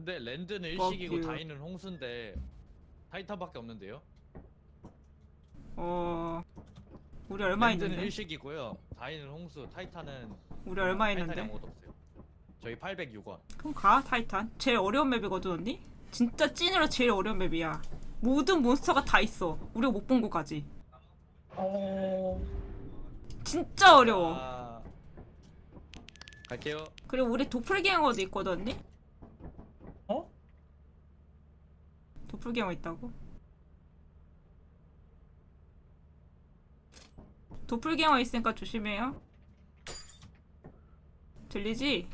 근데 랜드는 일식이고 you. 다이는 홍수인데 타이탄밖에 없는데요? 어 우리 얼마 랜드는 있는데? 일식이고요. 다이는 홍수, 타이탄은 우리 얼마 타이탄이 있는데? 아무것도 없어요. 저희 806원. 그럼 가 타이탄. 제일 어려운 맵이거든 언니. 진짜 찐으로 제일 어려운 맵이야. 모든 몬스터가 다 있어. 우리가 못 본 거까지. 어. 진짜 어려워. 아... 갈게요. 그리고 우리 도플갱어도 있거든 언니. 어? 도플갱어 있다고? 도플갱어 있으니까 조심해요. 들리지?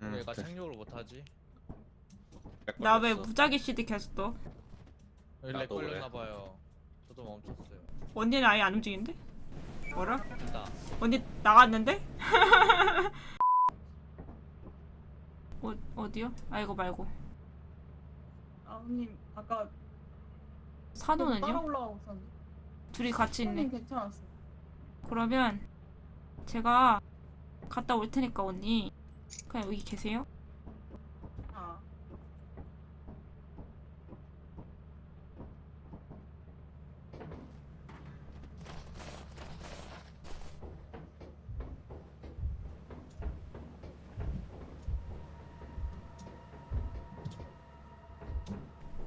왜 음, 얘가 착륙을 못하지? 나 왜 무작위 CD 계속 떠? 렉 나도 그래. 걸렸나봐요. 저도 멈췄어요. 언니는 아예 안 움직인데? 뭐라? 됐다. 언니 나갔는데? 어, 어디요? 아 이거 말고 아버님 아까 따라 산호는요? 올라가고 있었는데. 둘이 같이 있네 형님 괜찮았어. 그러면 제가 갔다 올 테니까 언니 그냥 여기 계세요? 아.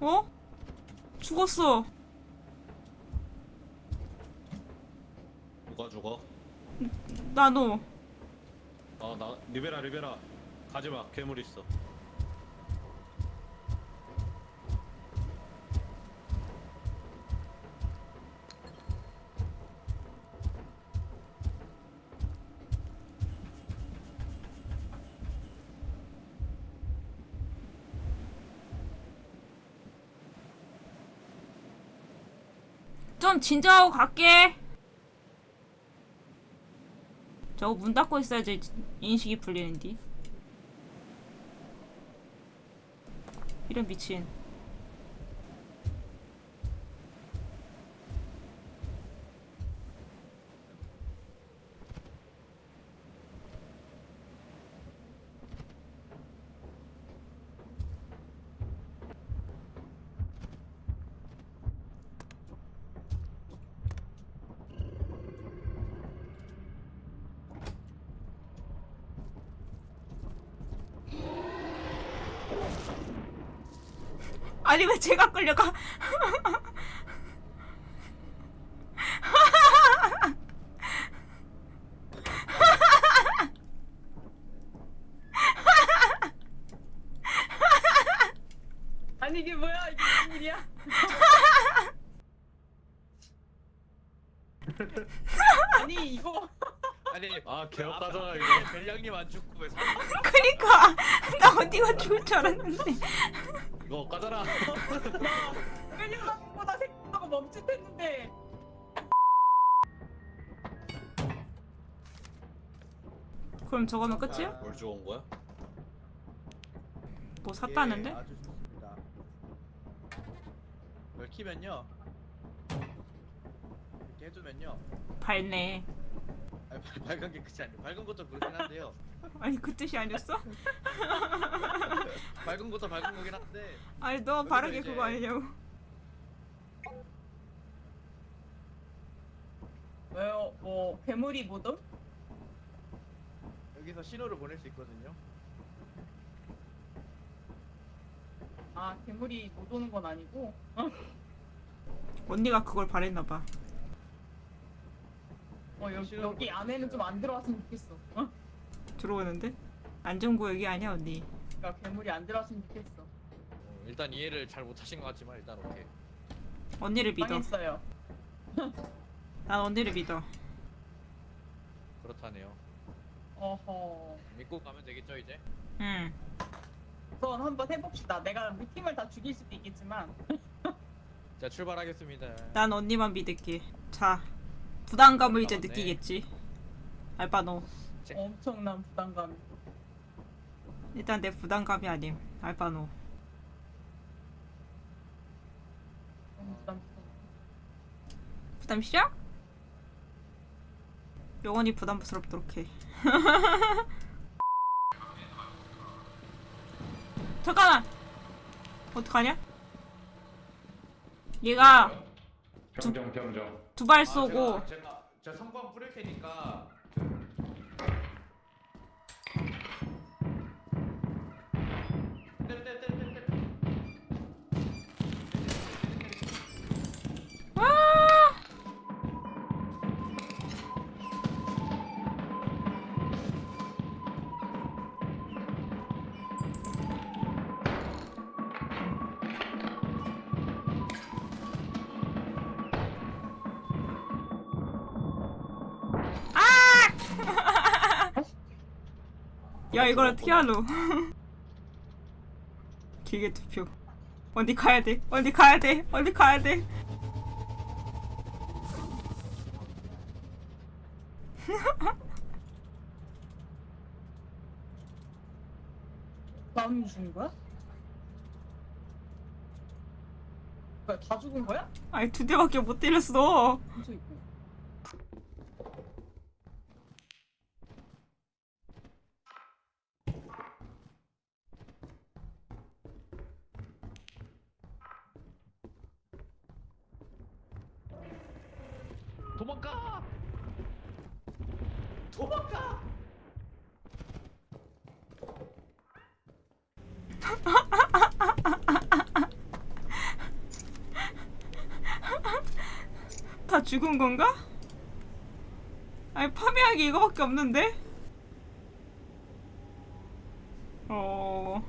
어? 죽었어. 누가 죽어? 나너. 어나 리베라 리베라. 가지마. 괴물 있어 좀 진정하고 갈게. 저거 문 닫고 있어야지 인식이 풀리는디 이런 미친 아니 왜 제가 끌려가 아니 이게 뭐야? 이게 무슨 일이야? 아니 이거 아니 아 개업가잖아 이거 벨량님 안 죽고 왜 사? 그니까 나 어디가 죽을 줄 알았는데 이거 까잖아 끌려가기보다 생각하고 멈칫했는데 그럼 저거면 끝이야? 뭘 죽은 거야? 뭐 샀다는데? 예, 아주 좋습니다. 뭘 키면요? 이렇게 해두면요. 밝네 아니, 발- 밝은 게 끝이 아니에요. 밝은 것도 그렇긴 한데요. 아니 그 뜻이 아니었어? 밝은 것도 밝은 거긴 한데 아니 너 바르게 이제- 그거 아니냐고 왜요? 뭐 괴물이 뭐든? 여기서 신호를 보낼 수 있거든요. 아 괴물이 못 오는 건 아니고. 언니가 그걸 바랬나 봐 어 여기, 여기 안에는 좀 안 들어왔으면 좋겠어. 어? 들어오는데? 안전구역이 아니야 언니 그러니까 괴물이 안 들어왔으면 좋겠어. 어, 일단 이해를 잘 못하신 것 같지만 일단 오케이. 언니를 믿어 망했어요. 난 언니를 믿어 그렇다네요. 어허. 믿고 가면 되겠죠 이제? 응 우선 한번 해봅시다. 내가 우리 팀을 다 죽일 수도 있겠지만. 자 출발하겠습니다. 난 언니만 믿을게. 자, 부담감을 이제 아, 네. 느끼겠지. 알바노. 제- 엄청난 부담감. 일단 내 부담감이 아님. 알바노. 부담스러워. 부담 시작? 영원히 부담스럽도록 해. 잠깐만. 어떡하냐? 얘가 병정 병정. 두발 아, 쏘고 제가, 제가 제가 성광 뿌릴 테니까 야 이걸 어떻게 하노? 길게 투표. 어디 가야 돼? 어디 가야 돼? 어디 가야 돼? 나은이 죽은 거야? 뭐야 다 죽은 거야? 아니 두 대밖에 못 때렸어. 있고 도망가 도망가 다 죽은 건가? 아니 파밍하기 이거밖에 없는데? 어...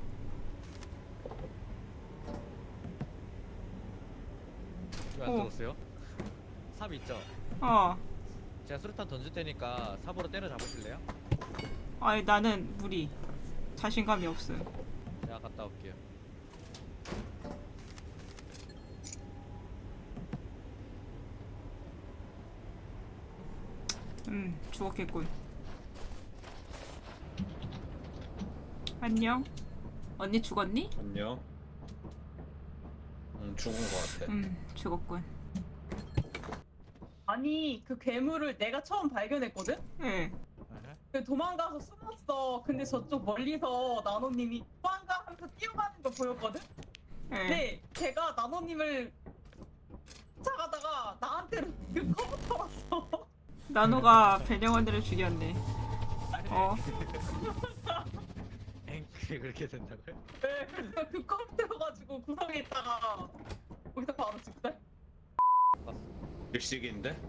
왜안 어. 들었어요? 삽 있죠? 어. 제가 수류탄 던질 테니까 삽으로 때려 잡으실래요? 아니 나는 무리. 자신감이 없음. 제가 갔다 올게요 음, 죽었겠군. 안녕. 언니 죽었니? 안녕. 응 죽은 거 같아. 음, 죽었군. 아니 그 괴물을 내가 처음 발견했거든? 예. 그 도망가서 숨었어 근데 저쪽 멀리서 나노님이 도망가 하면서 뛰어가는 거 보였거든? 예. 근데 걔가 나노님을 쫓아가다가 나한테는 그 컴퓨터 왔어 나노가 배령원들을 죽였네. 어. 그렇게 된다고요? 네, 그래서 그 컴퓨터 가지고 구석에 있다가 거기서 바로 죽대 일식인데?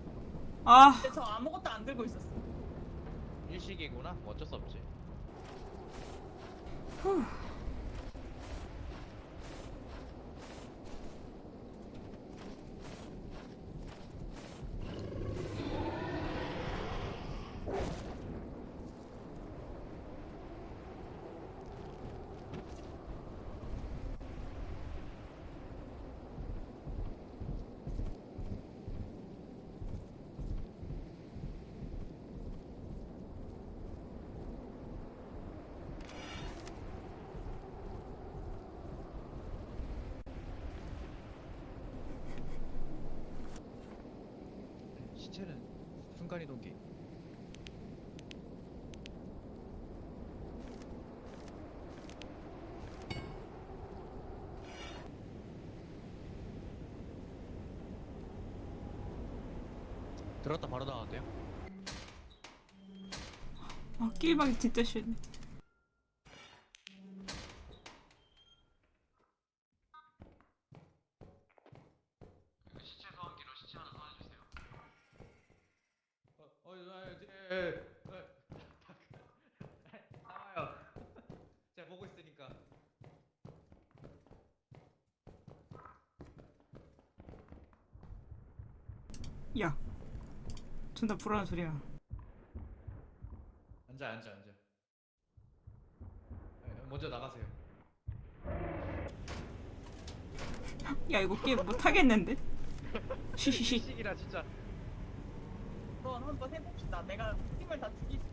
아, 근데 저 아무것도 안 들고 있었어. 일식이구나. 뭐 어쩔 수 없지 시체는 순간이동기 들었다 바로 나왔대요 아 게임하기 진짜 싫네. 시체 소환기로 시체 하나 소환해주세요 어, 어, 예, 예, 예. 나와요 제가 보고 있으니까 야, 존나 불안한 소리야. 앉아 앉아 앉아 예, 먼저 나가세요 야 이거 게임 못 하겠는데? 쉬쉬쉬. 시기라 진짜 그건 한번 해봅시다 내가 팀을 다 죽일 수